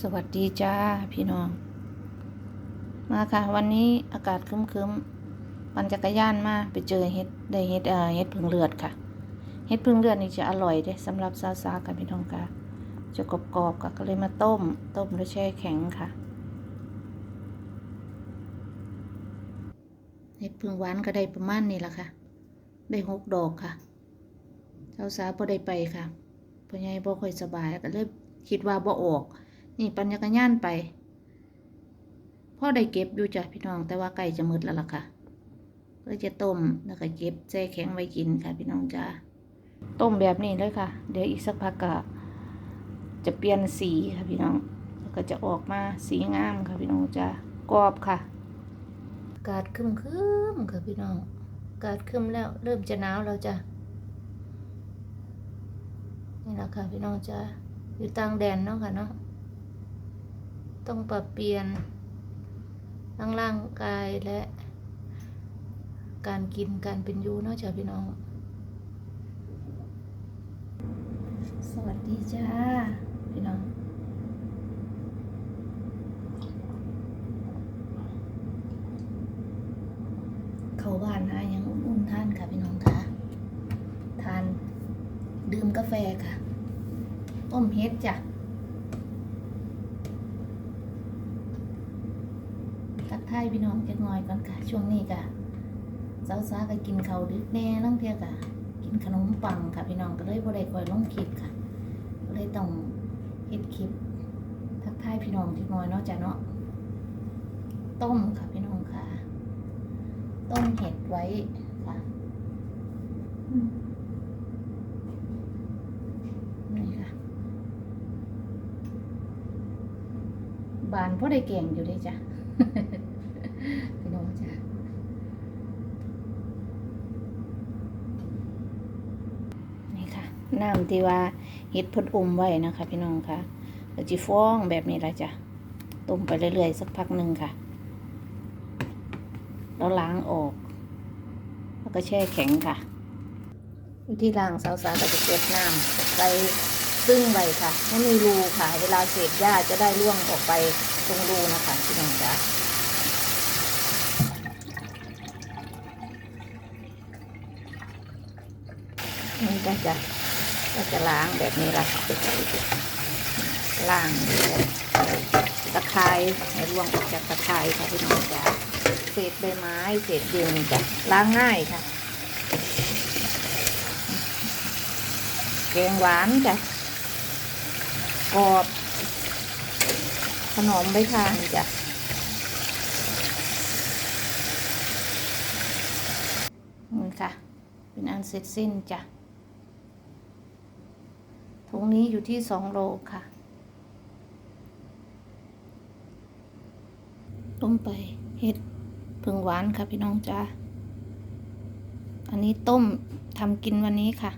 สวัสดีจ้าพี่น้อง มาค่ะ วันนี้อากาศครึ้มๆปั่นจักรยานมาไปเจอเห็ดได้เห็ดเอ่อเห็ดพึ่งเลือดค่ะเห็ดพึ่งเลือดนี่จะอร่อยเด้สำหรับซาซาค่ะพี่น้องค่ะจะกรอบๆค่ะก็เลยมาต้ม ต้มแล้วแช่แข็งค่ะเห็ดพึ่งหวานก็ได้ประมาณนี้ละค่ะ ได้หกดอกค่ะเจ้าสาวบ่ได้ไปค่ะพ่อใหญ่บ่ค่อยสบายก็เลยคิดว่าบ่ออก นี่ปัญญากรยานไปพ่อได้เก็บอยู่จ้ะพี่น้อง แต่ว่าใกล้จะมืดแล้วล่ะค่ะก็จะต้มแล้วก็เก็บแช่แข็งไว้กินค่ะ พี่น้องจ้าต้มแบบนี้เลยค่ะ เดี๋ยวอีกสักพักก็จะเปลี่ยนสีค่ะพี่น้องแล้วก็จะออกมาสีงามค่ะพี่น้องจ้ากรอบค่ะ กาศครึมคึมค่ะพี่น้อง กาศครึมแล้วเริ่มจะหนาวแล้วจ้ะนี่แหละค่ะพี่น้องจ้าอยู่ต่างแดนเนาะค่ะเนาะ ต้องปรับเปลี่ยนทั้งร่างกายและ การกินการเป็นอยู่เนาะจ้ะพี่น้อง สวัสดีจ้าพี่น้องเข้าบ้านหาอย่างอุ่นๆทานค่ะพี่น้องค่ะทานดื่มกาแฟค่ะต้มเฮ็ดจ้ะ ทักทายพี่น้องจักหน่อยก่อนค่ะ ช่วงนี้ค่ะสาวๆก็กินข้าวดึกแน่ลังเทียกะกินขนมปังค่ะพี่น้องก็เลยบ่ได้คอยลงคลิปค่ะก็เลยต้องเฮ็ดคลิป ทักทายพี่น้องจักหน่อยเนาะจ้ะเนาะต้มค่ะพี่น้องค่ะ ต้มเห็ดไว้ค่ะนี่ค่ะ บานพ่อได้เก่งอยู่ด้จ้ะ พี่น้องจ้ะ น้ำที่ว่าเห็ดพดอมไว้นะคะ พี่น้องค่ะก็จะฟ้องแบบนี้ละจ้ะต้มไปเรื่อยๆสักพักหนึ่งค่ะ แล้วล้างออก แล้วก็แช่แข็งค่ะ วิธีล้างสาวๆก็จะเก็บน้ำใส่ซึ่งไว้ค่ะไม่มีรูค่ะ เวลาเศษหญ้าจะได้ร่วงออกไปตรงรูนะคะพี่น้องจ้ะนี่ก็จะ ก็จะล้างแบบนี้ละล้างตะไคร้ให้ร่วงออกจากตะไคร้ค่ะพี่น้องจ้ะเศษใบไม้เศษดินจ้ะล้างง่ายค่ะแกงหวานจ้ะกรอบขนมใบทานจ้ะนี่ค่ะ เป็นอันเสร็จสิ้นจ้ะ ถุงนี้อยู่ที่สองโลค่ะ ต้มไปเห็ดผึ่งหวานค่ะพี่น้องจ้าอันนี้ต้มทำกินวันนี้ค่ะ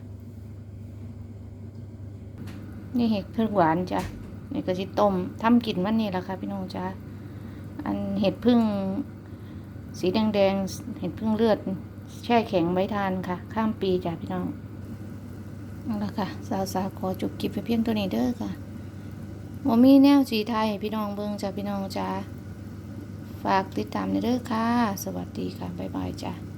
นี่เห็ดผึ่งหวานจ้ะนี่ก็สิต้มทำกินวันนี้แหละค่ะพี่น้องจ้าอันเห็ดพึ่งสีแดงๆ เห็ดพึ่งเลือด แช่แข็งไว้ทานค่ะ ข้ามปีจ้ะพี่น้อง นั่นแหละค่ะ สาวสาวขอจบกิบไปเพียงตัวนี้เด้อค่ะมมีแนวสีไทยพี่น้องเบิ้งจ้าพี่น้องจ้าฝากติดตามในเด้อค่ะ สวัสดีค่ะ บ๊ายบายจ้า